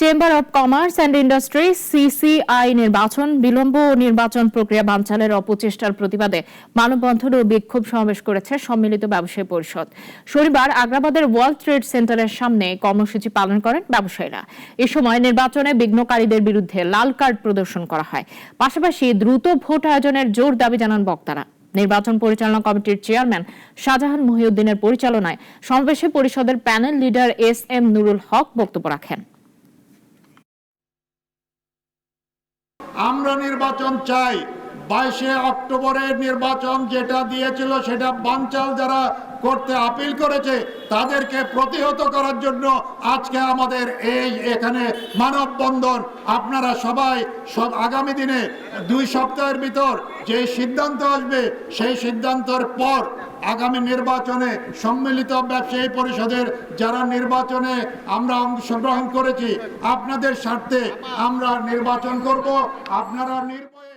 Chamber of commerce and industry CCI নির্বাচন, বিলম্ব ও নির্বাচন প্রক্রিয়া বানচালের অপচেষ্টার প্রতিবাদে মানববন্ধন ও বিক্ষোভ সমাবেশ করেছে সম্মিলিত ব্যবসায়ী পরিষদ। শনিবার আগ্রাবাদের ওয়ার্ল্ড ট্রেড সেন্টারের সামনে কর্মসূচি পালন করেন ব্যবসায়ীরা। এ সময় নির্বাচনে বিঘ্নকারীদের বিরুদ্ধে লাল কার্ড প্রদর্শন করা হয়। পাশাপাশি দ্রুত ভোট আয়োজনের জোর দাবি জানান বক্তারা। নির্বাচন পরিচালনা কমিটির চেয়ারম্যান শাহজাহান মহিউদ্দিনের পরিচালনায় সমাবেশে পরিষদের panel leader S M Nurul Haq বক্তব্য রাখেন। আমরা নির্বাচন চাই। বাইশে অক্টোবরের নির্বাচন যেটা দিয়েছিল সেটা বানচাল যারা করতে আপিল করেছে, তাদেরকে প্রতিহত করার জন্য আজকে আমাদের এই এখানে মানববন্ধন। আপনারা সবাই সব আগামী দিনে দুই সপ্তাহের ভিতর যে সিদ্ধান্ত আসবে, সেই সিদ্ধান্তের পর আগামী নির্বাচনে সম্মিলিত ব্যবসায়ী পরিষদের যারা নির্বাচনে আমরা অংশগ্রহণ করেছি, আপনাদের স্বার্থে আমরা নির্বাচন করব। আপনারা নির্বাচন